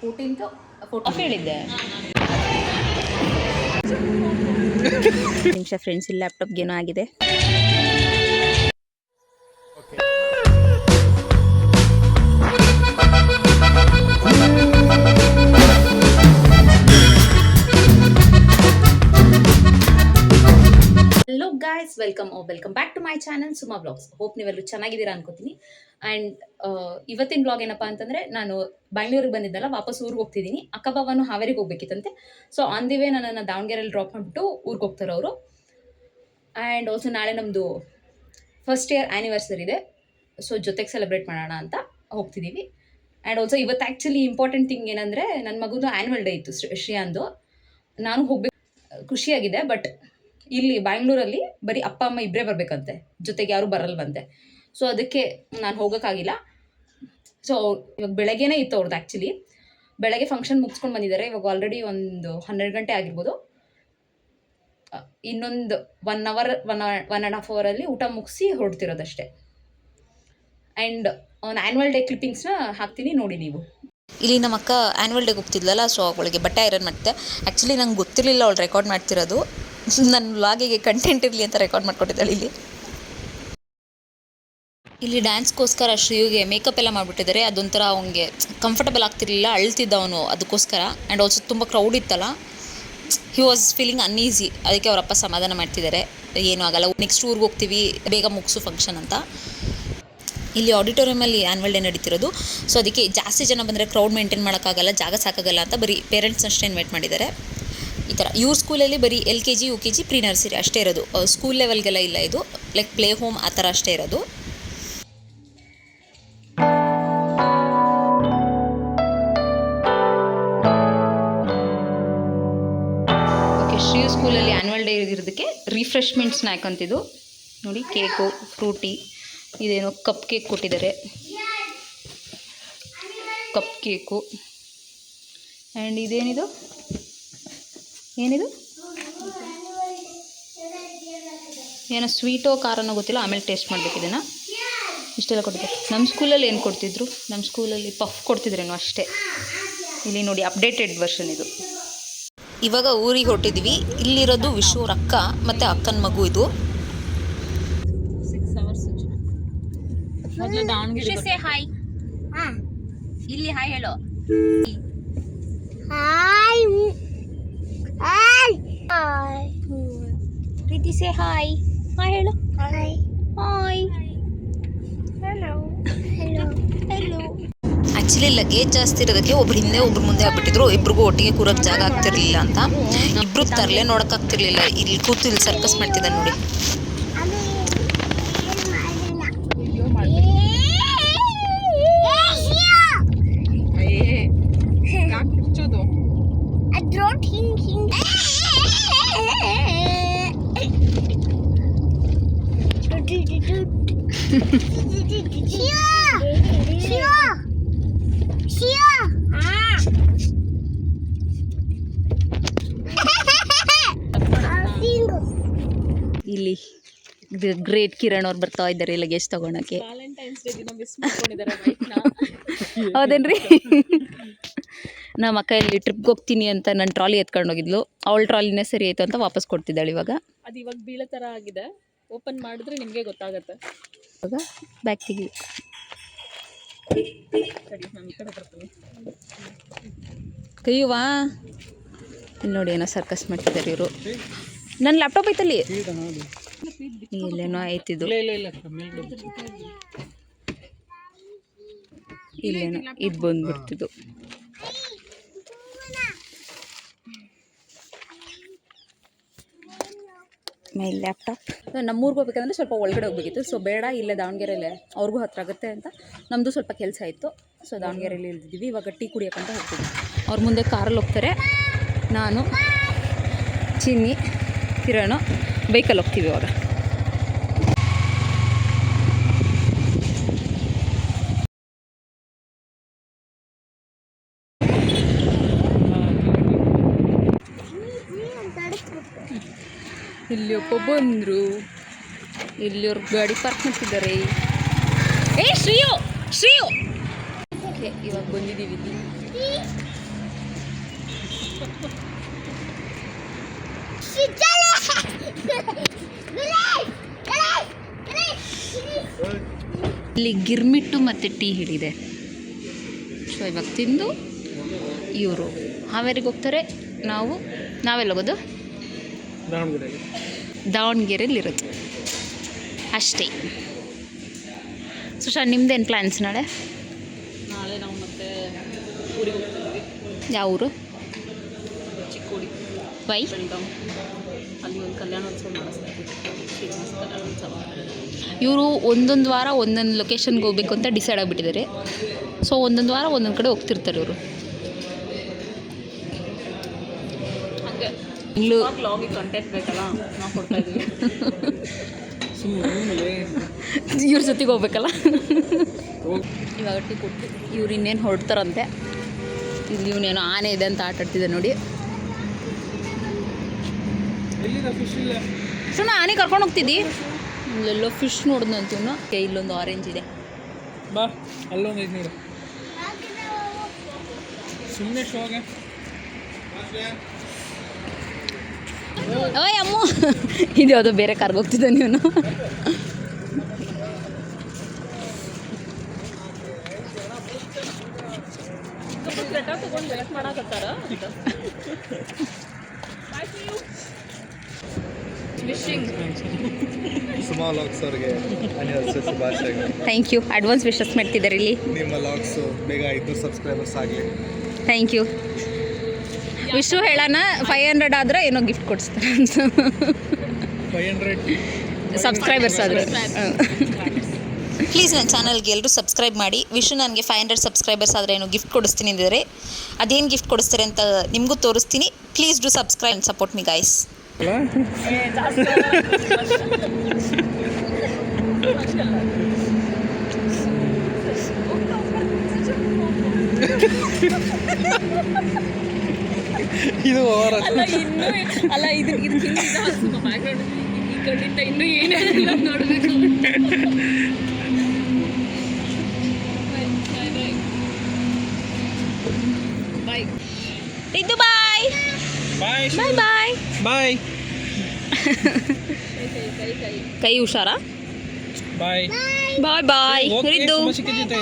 Fourteenth photo ಹೇಳಿದ್ದೆ. ನಿಮಿಷ friends ಇಲ್ಲಿ ಲ್ಯಾಪ್ಟಾಪ್ಗೆ ಏನೋ ಆಗಿದೆ. Hello guys welcome welcome back to my channel Suma blogs hope ನೀವೆಲ್ಲರೂ ಚೆನ್ನಾಗಿದ್ದೀರಾ ಅನ್ಕೋತೀನಿ. ಆ್ಯಂಡ್ ಇವತ್ತಿನ ಬ್ಲಾಗ್ ಏನಪ್ಪ ಅಂತಂದರೆ ನಾನು ಬೆಂಗಳೂರಿಗೆ ಬಂದಿದ್ದಲ್ಲ, ವಾಪಸ್ ಊರಿಗೆ ಹೋಗ್ತಿದ್ದೀನಿ ಅಕ್ಕ ಬಾವನು ಹಾವೇರಿಗೆ ಹೋಗ್ಬೇಕಿತ್ತಂತೆ. ಸೊ ಆನ್ ದಿ ವೇ ನನ್ನನ್ನು ದಾವಣಗೆರೆಯಲ್ಲಿ ಡ್ರಾಪ್ ಮಾಡಿಬಿಟ್ಟು ಊರಿಗೆ ಹೋಗ್ತಾರೆ ಅವರು. ಆ್ಯಂಡ್ ಆಲ್ಸೋ ನಾಳೆ ನಮ್ಮದು ಫಸ್ಟ್ ಇಯರ್ ಆ್ಯನಿವರ್ಸರಿ ಇದೆ. ಸೊ ಜೊತೆಗೆ ಸೆಲೆಬ್ರೇಟ್ ಮಾಡೋಣ ಅಂತ ಹೋಗ್ತಿದ್ದೀವಿ ಆ್ಯಂಡ್ ಆಲ್ಸೋ ಇವತ್ತು ಆ್ಯಕ್ಚುಲಿ ಇಂಪಾರ್ಟೆಂಟ್ ಥಿಂಗ್ ಏನಂದರೆ ನನ್ನ ಮಗುದು ಆ್ಯನ್ಯುವಲ್ ಡೇ ಇತ್ತು ಶ್ರೀ- ಶ್ರೇಯಾಂದು. ನಾನು ಹೋಗ್ಬೇಕು. ಖುಷಿಯಾಗಿದೆ ಬಟ್ ಇಲ್ಲಿ ಬ್ಯಾಂಗ್ಳೂರಲ್ಲಿ ಬರೀ ಅಪ್ಪ, ಅಮ್ಮ ಇಬ್ಬರೇ ಬರಬೇಕಂತೆ. ಜೊತೆಗೆ ಯಾರೂ ಬರಲ್ವಂತೆ. ಸೊ ಅದಕ್ಕೆ ನಾನು ಹೋಗೋಕ್ಕಾಗಿಲ್ಲ. ಸೊ ಇವಾಗ ಬೆಳಗ್ಗೆನೇ ಇತ್ತು ಅವ್ರದ್ದು ಆ್ಯಕ್ಚುಲಿ ಬೆಳಗ್ಗೆ ಫಂಕ್ಷನ್ ಮುಗಿಸ್ಕೊಂಡು ಬಂದಿದ್ದಾರೆ. ಇವಾಗ ಆಲ್ರೆಡಿ ಒಂದು ಹನ್ನೆರಡು ಗಂಟೆ ಆಗಿರ್ಬೋದು. ಇನ್ನೊಂದು one hour one one and half ಅವರಲ್ಲಿ ಊಟ ಮುಗಿಸಿ ಹೊರಡ್ತಿರೋದಷ್ಟೇ. ಆ್ಯಂಡ್ ಒಂದು ಆ್ಯನ್ಯುವಲ್ ಡೇ ಕ್ಲಿಪ್ಪಿಂಗ್ಸ್ನ ಹಾಕ್ತೀನಿ ನೋಡಿ ನೀವು. ಇಲ್ಲಿ ನಮ್ಮ ಅಕ್ಕ ಆ್ಯನ್ಯುವಲ್ ಡೇಗೆ ಹೋಗ್ತಿದ್ಲಲ್ಲ ಸೊ ಅವಳಿಗೆ ಬಟ್ಟೆ ಐರನ್ ಮಾಡ್ತೆ. ಆ್ಯಕ್ಚುಲಿ ನಂಗೆ ಗೊತ್ತಿರಲಿಲ್ಲ ಅವಳು ರೆಕಾರ್ಡ್ ಮಾಡ್ತಿರೋದು. ನನ್ನ ವ್ಲಾಗಿಗೆ ಕಂಟೆಂಟ್ ಇರಲಿ ಅಂತ ರೆಕಾರ್ಡ್ ಮಾಡ್ಕೊಟ್ಟಿದ್ದಾಳೆ ಇಲ್ಲಿ. ಇಲ್ಲಿ ಡ್ಯಾನ್ಸ್ಗೋಸ್ಕರ ಶ್ರೀಯುಗೆ ಮೇಕಪ್ ಎಲ್ಲ ಮಾಡಿಬಿಟ್ಟಿದ್ದಾರೆ. ಅದೊಂಥರ ಅವನಿಗೆ ಕಂಫರ್ಟಬಲ್ ಆಗ್ತಿರ್ಲಿಲ್ಲ ಅಳ್ತಿದ್ದ ಅವನು ಅದಕ್ಕೋಸ್ಕರ. ಆ್ಯಂಡ್ ಆಲ್ಸೋ ತುಂಬ ಕ್ರೌಡ್ ಇತ್ತಲ್ಲ ಹಿ ವಾಸ್ ಫೀಲಿಂಗ್ ಅನ್ಈಸಿ ಅದಕ್ಕೆ ಅವರಪ್ಪ ಸಮಾಧಾನ ಮಾಡ್ತಿದ್ದಾರೆ. ಏನೂ ಆಗಲ್ಲ ನೆಕ್ಸ್ಟ್ ಊರಿಗೆ ಹೋಗ್ತೀವಿ, ಬೇಗ ಮುಗಿಸು ಫಂಕ್ಷನ್ ಅಂತ. ಇಲ್ಲಿ ಆಡಿಟೋರಿಯಮಲ್ಲಿ ಆ್ಯನ್ವಲ್ ಡೇ ನಡೀತಿರೋದು. ಸೊ ಅದಕ್ಕೆ ಜಾಸ್ತಿ ಜನ ಬಂದರೆ ಕ್ರೌಡ್ ಮೇಂಟೈನ್ ಮಾಡೋಕ್ಕಾಗಲ್ಲ, ಜಾಗ ಸಾಕಾಗಲ್ಲ ಅಂತ ಬರೀ ಪೇರೆಂಟ್ಸ್ ಅಷ್ಟೇ ಇನ್ವೈಟ್ ಮಾಡಿದ್ದಾರೆ. ಈ ಥರ, ಇವ್ರ ಸ್ಕೂಲಲ್ಲಿ ಬರೀ L K G U K G pre nursery ಅಷ್ಟೇ ಇರೋದು. ಸ್ಕೂಲ್ ಲೆವೆಲ್ಗೆಲ್ಲ ಇಲ್ಲ ಇದು. ಲೈಕ್ ಪ್ಲೇ ಹೋಮ್ ಆ ಥರ ಅಷ್ಟೇ ಇರೋದು. ಶ್ರೀ ಸ್ಕೂಲಲ್ಲಿ ಆ್ಯನ್ಯುವಲ್ ಡೇ ಇರೋದಕ್ಕೆ ರಿಫ್ರೆಶ್ಮೆಂಟ್ ಸ್ನ್ಯಾಕ್ ಅಂತಿದ್ದು ನೋಡಿ, ಕೇಕು, ಫ್ರೂಟಿ, ಇದೇನೋ ಕಪ್ ಕೇಕ್ ಕೊಟ್ಟಿದ್ದಾರೆ. ಕಪ್ ಕೇಕು ಆ್ಯಂಡ್ ಇದೇನಿದು? ಏನಿದು? ಏನೋ ಸ್ವೀಟೋ ಖಾರನೋ ಗೊತ್ತಿಲ್ಲ, ಆಮೇಲೆ ಟೇಸ್ಟ್ ಮಾಡ್ಬೇಕು ಇದನ್ನು. ಇಷ್ಟೆಲ್ಲ ಕೊಟ್ಟಿದ್ದಾರೆ. ನಮ್ಮ ಸ್ಕೂಲಲ್ಲಿ ಏನು ಕೊಡ್ತಿದ್ರು? ನಮ್ಮ ಸ್ಕೂಲಲ್ಲಿ ಪಫ್ ಕೊಡ್ತಿದ್ರೇನೋ ಅಷ್ಟೇ. ಇಲ್ಲಿ ನೋಡಿ ಅಪ್ಡೇಟೆಡ್ ವರ್ಷನ್ ಇದು. ಇವಾಗ ಊರಿಗೆ ಹೊರಟಿದ್ವಿ. ಇಲ್ಲಿರೋದು ವಿಶ್ವರ ಅಕ್ಕ ಮತ್ತು ಅಕ್ಕನ ಮಗು ಇದು. ಹಾಯ್. ಇಲ್ಲಿ ಹಾಯ್ ಹೇಳೋ. Hi. Hi. Preethi say hi. Hi ಹೇಳು. ಆ್ಯಕ್ಚುಲಿ ಲಗೇಜ್ ಜಾಸ್ತಿ ಇರೋದಕ್ಕೆ ಒಬ್ರು ಹಿಂದೆ ಒಬ್ರು ಮುಂದೆ ಆಗ್ಬಿಟ್ಟಿದ್ರು. ಇಬ್ರಿಗೂ ಒಟ್ಟಿಗೆ ಕೂರಕ್ಕೆ ಜಾಗ ಆಗ್ತಿರ್ಲಿಲ್ಲ ಅಂತ. ಇಬ್ರು ತರಲೆ ನೋಡೋಕ್ಕಾಗ್ತಿರ್ಲಿಲ್ಲ ಇಲ್ಲಿ ಕೂತು ಇಲ್ಲಿ ಸರ್ಕಸ್ ಮಾಡ್ತಿದ್ದ ನೋಡಿ. ಗ್ರೇಟ್ ಕಿರಣ್ ಅವ್ರು ಬರ್ತಾ ಇದ್ದಾರೆ ಲಗೇಜ್ ತಗೊಳಕ್ಕೆ. ಹೌದೇನ್ರಿ? ನಮ್ಮ ಅಕ್ಕ ಇಲ್ಲಿ ಟ್ರಿಪ್ಗೆ ಹೋಗ್ತೀನಿ ಅಂತ ನನ್ನ ಟ್ರಾಲಿ ಎತ್ಕೊಂಡು ಹೋಗಿದ್ಲು. ಅವಳ ಟ್ರಾಲಿನೇ ಸರಿ ಆಯ್ತು ಅಂತ ವಾಪಸ್ ಕೊಡ್ತಿದ್ದಾಳೆ ಇವಾಗ. ಅದು ಇವಾಗ ಬೀಳೋ ಥರ ಆಗಿದೆ. ಓಪನ್ ಮಾಡಿದ್ರೆ ನಿಮಗೆ ಗೊತ್ತಾಗತ್ತೆ. ಇವಾಗ ಬ್ಯಾಕ್ ತೆಗಿ. ಕೈಯುವಾ? ಇಲ್ಲಿ ನೋಡಿ ಏನೋ ಸರ್ಕಸ್ ಮಾಡ್ತಿದ್ದಾರೆ ಇವರು. ನನ್ನ ಲ್ಯಾಪ್ಟಾಪ್ ಐತಲ್ಲಿ. ಇಲ್ಲೇನೋ ಐತಿದು ಇಲ್ಲೇನೋ ಇದು ಬಂದ್ಬಿಡ್ತಿದ್ದು ಮೈ ಲ್ಯಾಪ್ಟಾಪ್ ನಮ್ಮೂರಿಗೆ ಹೋಗ್ಬೇಕಂದ್ರೆ ಸ್ವಲ್ಪ ಒಳಗಡೆ ಹೋಗ್ಬೇಕಿತ್ತು. ಸೊ ಬೇಡ ಇಲ್ಲೇ ದಾವಣಗೆರೆಯಲ್ಲೇ ಅವ್ರಿಗೂ ಹತ್ರ ಆಗುತ್ತೆ ಅಂತ. ನಮ್ಮದು ಸ್ವಲ್ಪ ಕೆಲಸ ಇತ್ತು. ಸೊ ದಾವಣಗೆರೆಯಲ್ಲಿ ಇಳಿದಿದ್ದೀವಿ ಇವಾಗ ಟೀ ಕುಡಿಯೋಕ್ಕಂತ ಹೋಗ್ತೀವಿ. ಅವ್ರ ಮುಂದೆ ಕಾರಲ್ಲಿ ಹೋಗ್ತಾರೆ. ನಾನು ಚಿನ್ನಿ ಕಿರಣ್. ಬೈಕಲ್ಲಿ ಹೋಗ್ತೀವಿ ಇವಾಗ ಇಲ್ಲಿ ಒಬ್ಬ ಬಂದರು. ಇಲ್ಲಿ ಅವ್ರ ಗಾಡಿ ಪಾರ್ಕ್ ಮಾಡ್ತಿದ್ದಾರೆ. ಏ ಶ್ರೀಯು ಶ್ರೀಯು ಓಕೆ ಇವಾಗ ಬಂದಿದ್ದೀವಿ ಇಲ್ಲಿ ಇಲ್ಲಿ ಗಿರ್ಮಿಟ್ಟು ಮತ್ತು ಟೀ ಹಿಡಿದೆ. ಸೊ ಇವಾಗ ತಿಂದು ಇವರು ಹಾವೇರಿಗೆ ಹೋಗ್ತಾರೆ. ನಾವು ನಾವೆಲ್ಲ ಹೋಗೋದು? ದಾವಣಗೆರೆಯಲ್ಲಿರುತ್ತೆ ಅಷ್ಟೇ. ಸುಶಾ ನಿಮ್ದೇನು ಪ್ಲ್ಯಾನ್ಸ್ ನಾಳೆ? ನಾಳೆ ನಾವು ಮತ್ತೆ ಯಾವ ಊರು ಚಿಕ್ಕೋಡಿ. ವೈ ಅಲ್ಲಿ ಒಂದು ಕಲ್ಯಾಣೋತ್ಸವ ಮಾಡಿಸ್ತಾ ಇದ್ದೀವಿ ಶ್ರೀನಿವಾಸ ಕಲ್ಯಾಣೋತ್ಸವ ಇವರು ಒಂದೊಂದು ವಾರ ಒಂದೊಂದು ಲೊಕೇಶನ್ಗೆ ಹೋಗ್ಬೇಕು ಅಂತ ಡಿಸೈಡ್ ಆಗಿಬಿಟ್ಟಿದ್ದಾರೆ. ಸೊ ಒಂದೊಂದು ವಾರ ಒಂದೊಂದು ಕಡೆ ಹೋಗ್ತಿರ್ತಾರೆ ಇವರು. ಹಾಗೆ ಇಲ್ಲೂ ಕಂಟೆಂಟ್ ಬೇಕಲ್ಲ ನಾವು ಕೊಡ್ತಾ ಇದ್ದೀವಿ ಇವ್ರ ಜೊತೆಗೆ ಹೋಗ್ಬೇಕಲ್ಲ? ಇವಾಗ ಟೀ ಕೊಟ್ಟು ಇವ್ರು ಇನ್ನೇನು ಹೊರಡ್ತಾರಂತೆ ಇಲ್ಲಿ ಇವನೇನೋ ಆನೆ ಇದೆ ಅಂತ ಆಟಾಡ್ತಿದ್ದೆ ನೋಡಿ. ಸುಮ್ಮನೆ ಆನೆ ಕರ್ಕೊಂಡು ಹೋಗ್ತಿದ್ದಿ? ಎಲ್ಲೋ ಫಿಶ್ ನೋಡಿದ್ನಂತ ಇವನು. ಇಲ್ಲೊಂದು ಆರೆಂಜ್ ಇದೆ. ಬಾ ಅಲ್ಲೊಂದು ಐದು ನೋಡು. ಸುಮ್ಮನೆ ಶೋಗೆ ಓಯ್ ಅಮ್ಮ. ಇದು ಯಾವುದೋ ಬೇರೆ ಕಾರ್ಗೆ ಹೋಗ್ತಿದ್ದ ನೀವು ಬೆಟ ತೊಗೊಂಡು ವೇಟ್ ಮಾಡಕತ್ತಾರ ವಿಶಿಂಗ್ ಸುಮಾ ಲಾಕ್ಸ್ ಅವ್ರಿಗೆ ಅನಿವರ್ಸರಿ ಶುಭಾಶಯಗಳು. ಥ್ಯಾಂಕ್ ಯು ಅಡ್ವಾನ್ಸ್ ವಿಶಸ್ ಮಾಡ್ತಿದ್ದಾರೆ ಇಲ್ಲಿ. ನಿಮ್ಮ ಲಾಕ್ಸು ಬೇಗ ಐದು ಸಬ್ಸ್ಕ್ರೈಬರ್ಸ್ ಆಗಲಿ. ಥ್ಯಾಂಕ್ ಯು ವಿಶು ಹೇಳೋಣ ಫೈವ್ ಹಂಡ್ರೆಡ್ ಆದರೆ ಏನೋ ಗಿಫ್ಟ್ ಕೊಡಿಸ್ತಾರೆ ಅಂತ. ಫೈವ್ ಹಂಡ್ರೆಡ್ ಸಬ್ಸ್ಕ್ರೈಬರ್ಸ್ ಆದರೆ. ಪ್ಲೀಸ್ ನನ್ನ ಚಾನಲ್ಗೆ ಎಲ್ಲರೂ ಸಬ್ಸ್ಕ್ರೈಬ್ ಮಾಡಿ. ವಿಶು ನನಗೆ ಫೈವ್ ಹಂಡ್ರೆಡ್ ಸಬ್ಸ್ಕ್ರೈಬರ್ಸ್ ಆದರೆ ಏನು ಗಿಫ್ಟ್ ಕೊಡಿಸ್ತೀನಿ ಅಂದಿದ್ದಾರೆ ಅದೇನು ಗಿಫ್ಟ್ ಕೊಡಿಸ್ತಾರೆ ಅಂತ ನಿಮಗೂ ತೋರಿಸ್ತೀನಿ. Please do subscribe and support me guys ಇದು ಓವರ್ ಅಲ್ಲ ಇನ್ನೂ ಅಲ್ಲ ಇದು ಇದು ಹಿಂಗೆ ಬ್ಯಾಕ್ಗ್ರೌಂಡ್ ಈ ಕಡೆಯಿಂದ ಇನ್ನೂ ಏನೇನಿಲ್ಲ ನೋಡಬೇಕು ಬಾಯ್ ಇದು ಬಾಯ್ ಬಾಯ್ ಬಾಯ್ ಬಾಯ್ ಬಾಯ್ ಕೈ ಹುಷಾರಾ? ಬಾಯ್ ಬಾಯ್ ಬಾಯ್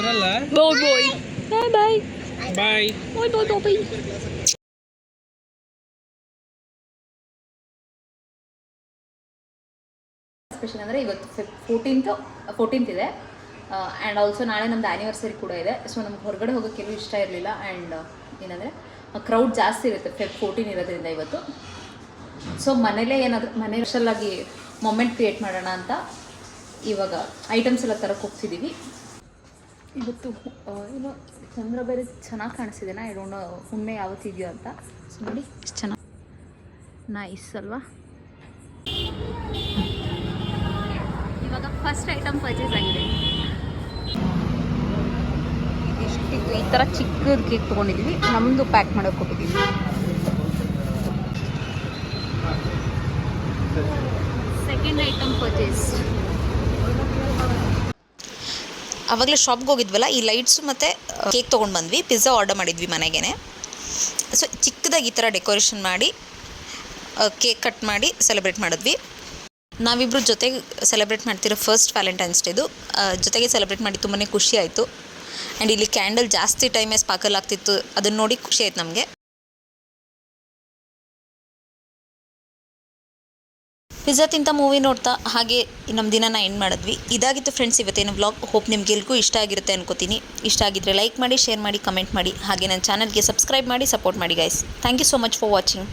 ಇರಲ್ಲ? ಬಾಯ್ bye bye bye bye bye bye ಬಾಯ್ ಸ್ಪೆಷಲ್ ಅಂದರೆ ಇವತ್ತು ಫೋರ್ಟೀನ್ತು ಫೋರ್ಟೀನ್ತ್ ಇದೆ. ಆ್ಯಂಡ್ ಆಲ್ಸೋ ನಾಳೆ ನಮ್ಮದು ಆ್ಯನಿವರ್ಸರಿ ಕೂಡ ಇದೆ. ಸೊ ನಮ್ಗೆ ಹೊರಗಡೆ ಹೋಗೋಕ್ಕೆ ಎಲ್ಲೂ ಇಷ್ಟ ಇರಲಿಲ್ಲ. ಆ್ಯಂಡ್ ಏನಂದರೆ ಕ್ರೌಡ್ ಜಾಸ್ತಿ ಇರುತ್ತೆ ಫೆಬ್ ಫೋರ್ಟೀನ್ ಇರೋದ್ರಿಂದ ಇವತ್ತು. ಸೊ ಮನೇಲೇ ಏನಾದರೂ ಮನೆ ಆಗಿ ಮೊಮೆಂಟ್ ಕ್ರಿಯೇಟ್ ಮಾಡೋಣ ಅಂತ ಇವಾಗ ಐಟಮ್ಸ್ ಎಲ್ಲ ತರಕ್ಕೆ ಹೋಗ್ತಿದ್ದೀವಿ ಇವತ್ತು ಏನೋ ಚಂದ್ರ ಬೇರೆ ಚೆನ್ನಾಗಿ ಕಾಣಿಸ್ತಿದೆನಾ ನೋ ಹುಣ್ಣೆ ಯಾವತ್ತಿದೆಯೋ ಅಂತ. ಸೊ ನೋಡಿ. ಎಷ್ಟು ಚೆನ್ನಾಗಿ ನೈಸ್ ಅಲ್ವಾ? ಇವಾಗ ಫಸ್ಟ್ ಐಟಮ್ ಪರ್ಚೇಸ್ ಆಗಿದೆ. ಈ ಥರ ಚಿಕ್ಕದ ಕೇಕ್ ತೊಗೊಂಡಿದ್ದೀವಿ ನಮ್ಮದು ಪ್ಯಾಕ್ ಮಾಡೋಕೆ ಕೊಟ್ಟಿದ್ದೀವಿ ಸೆಕೆಂಡ್ ಐಟಮ್ ಪರ್ಚೇಸ್ ಆವಾಗಲೇ ಶಾಪ್ಗೆ ಹೋಗಿದ್ವಲ್ಲ ಈ ಲೈಟ್ಸು ಮತ್ತು ಕೇಕ್ ತೊಗೊಂಡು ಬಂದ್ವಿ. ಪಿಜ್ಜಾ ಆರ್ಡರ್ ಮಾಡಿದ್ವಿ ಮನೆಗೇ ಸೊ ಚಿಕ್ಕದಾಗಿ ಈ ಥರ ಡೆಕೋರೇಷನ್ ಮಾಡಿ ಕೇಕ್ ಕಟ್ ಮಾಡಿ ಸೆಲೆಬ್ರೇಟ್ ಮಾಡಿದ್ವಿ. ನಾವಿಬ್ಬರು ಜೊತೆಗೆ ಸೆಲೆಬ್ರೇಟ್ ಮಾಡ್ತಿರೋ ಫಸ್ಟ್ ವ್ಯಾಲೆಂಟೈನ್ಸ್ ಡೇದು ಜೊತೆಗೆ ಸೆಲೆಬ್ರೇಟ್ ಮಾಡಿ ತುಂಬಾ ಖುಷಿ ಆಯಿತು. ಆ್ಯಂಡ್ ಇಲ್ಲಿ ಕ್ಯಾಂಡಲ್ ಜಾಸ್ತಿ ಟೈಮೇ ಸ್ಪಾರ್ಕಲ್ ಆಗ್ತಿತ್ತು. ಅದನ್ನು ನೋಡಿ ಖುಷಿ ಆಯ್ತು ನಮಗೆ. ಪಿಜ್ಜಾ ತಿಂತ ಮೂವಿ ನೋಡ್ತಾ ಹಾಗೆ ನಮ್ಮ ದಿನನ ಎಂಡ್ ಮಾಡಿದ್ವಿ. ಇದಾಗಿತ್ತು ಫ್ರೆಂಡ್ಸ್ ಇವತ್ತೇನು ಬ್ಲಾಗ್ ಹೋಪ್ ನಿಮಗೆಲ್ಗೂ ಇಷ್ಟ ಆಗಿರುತ್ತೆ ಅನ್ಕೋತೀನಿ. ಇಷ್ಟ ಆಗಿದ್ರೆ ಲೈಕ್ ಮಾಡಿ ಶೇರ್ ಮಾಡಿ ಕಮೆಂಟ್ ಮಾಡಿ. ಹಾಗೆ ನನ್ನ ಚಾನಲ್ಗೆ ಸಬ್ಸ್ಕ್ರೈಬ್ ಮಾಡಿ ಸಪೋರ್ಟ್ ಮಾಡಿ guys thank you so much for watching